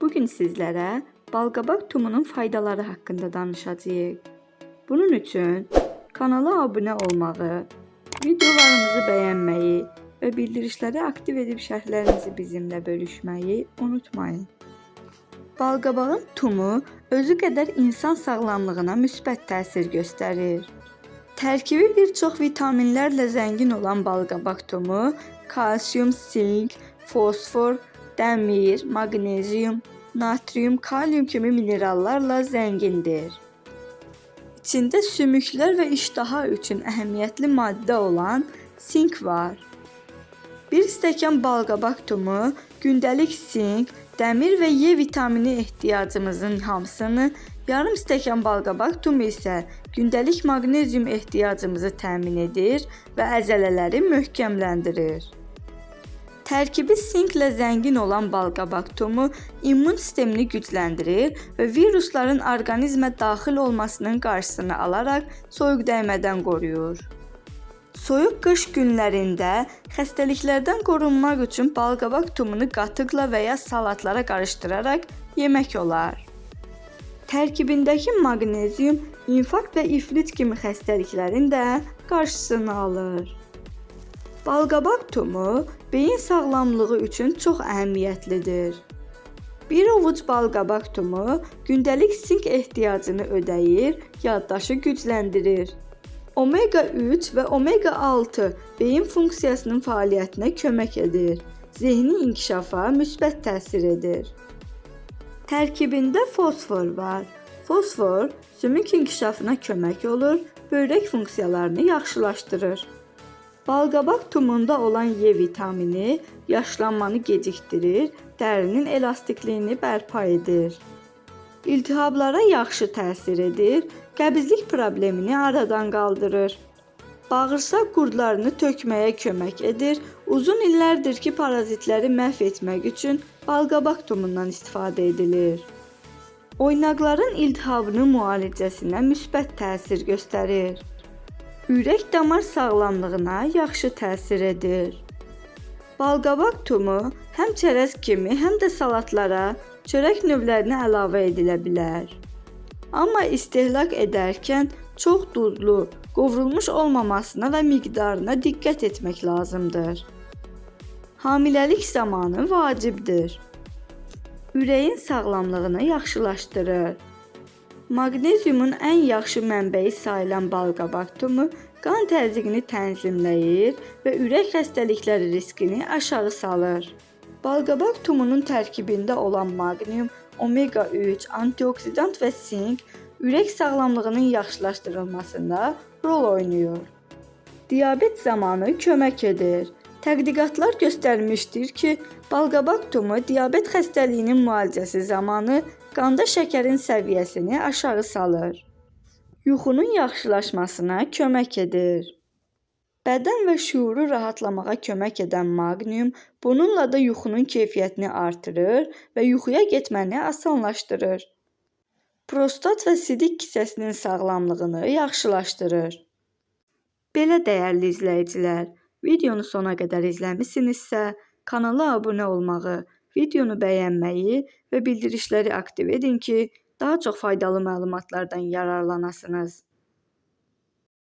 Bugün sizlərə balqabaq tumunun faydaları haqqında danışacağıq. Bunun üçün kanala abunə olmağı, videolarımızı bəyənməyi və bildirişləri aktiv edib şərhlərinizi bizimlə bölüşməyi unutmayın. Balqabağın tumu özü qədər insan sağlamlığına müsbət təsir göstərir. Tərkibi bir çox vitaminlərlə zəngin olan balqabaq tumu kalsium, sink, fosfor, dəmir, maqnezium, natrium, kalium kimi minerallarla zəngindir. İçində sümüklər və iştaha üçün əhəmiyyətli maddə olan sink var. Bir stəkan balqabaq tumu gündəlik sink, dəmir və E vitamini ehtiyacımızın hamısını, yarım stəkan balqabaq tumu isə gündəlik maqnezium ehtiyacımızı təmin edir və əzələləri möhkəmləndirir. Tərkibi sinklə zəngin olan balqabaq tumu immun sistemini gücləndirir və virusların orqanizmə daxil olmasının qarşısını alaraq soyuq dəymədən qoruyur. Soyuq qış günlərində xəstəliklərdən qorunmaq üçün balqabaq tumunu qatıqla və ya salatlara qarışdıraraq yemək olar. Tərkibindəki maqnezium infarkt və iflic kimi xəstəliklərin də qarşısını alır. Balqabaq tumu beyin sağlamlığı üçün çox əhəmiyyətlidir. Bir ovuc balqabaq tumu gündəlik sink ehtiyacını ödəyir, yaddaşı gücləndirir. Omega 3 və omega 6 beyin funksiyasının fəaliyyətinə kömək edir. Zehni inkişafa müsbət təsir edir. Tərkibində fosfor var. Fosfor sümük inkişafına kömək olur, böyrək funksiyalarını yaxşılaşdırır. Balqabaq tumunda olan E vitamini yaşlanmanı gecikdirir, dərinin elastikliyini bərpa edir. İltihablara yaxşı təsir edir, qəbizlik problemini aradan qaldırır. Bağırsaq qurdlarını tökməyə kömək edir. Uzun illərdir ki, parazitləri məhv etmək üçün balqabaq tumundan istifadə edilir. Oynaqların iltihabının müalicəsinə müsbət təsir göstərir. Ürək damar sağlamlığına yaxşı təsir edir. Balqabaq tumu həm çərəz kimi, həm də salatlara, çörək növlərinə əlavə edilə bilər. Amma istehlak edərkən çox duzlu, qovrulmuş olmamasına və miqdarına diqqət etmək lazımdır. Hamiləlik zamanı vacibdir. Ürəyin sağlamlığını yaxşılaşdırır. Maqneziumun ən yaxşı mənbəyi sayılan balqabaq tumu qan təzyiqini tənzimləyir və ürək xəstəlikləri riskini aşağı salır. Balqabaq tumunun tərkibində olan maqnium, omega 3, antioksidant və sink ürək sağlamlığının yaxşılaşdırılmasında rol oynayır. Diabet zamanı kömək edir. Tədqiqatlar göstərmişdir ki, balqabaq tumu diabet xəstəliyinin müalicəsi zamanı qanda şəkərin səviyyəsini aşağı salır. Yuxunun yaxşılaşmasına kömək edir. Bədən və şüuru rahatlamağa kömək edən maqnium bununla da yuxunun keyfiyyətini artırır və yuxuya getməni asanlaşdırır. Prostat və sidik kisəsinin sağlamlığını yaxşılaşdırır. Belə dəyərli izləyicilər, videonu sona qədər izləmisinizsə, kanala abunə olmağı, videonu bəyənməyi və bildirişləri aktiv edin ki, daha çox faydalı məlumatlardan yararlanasınız.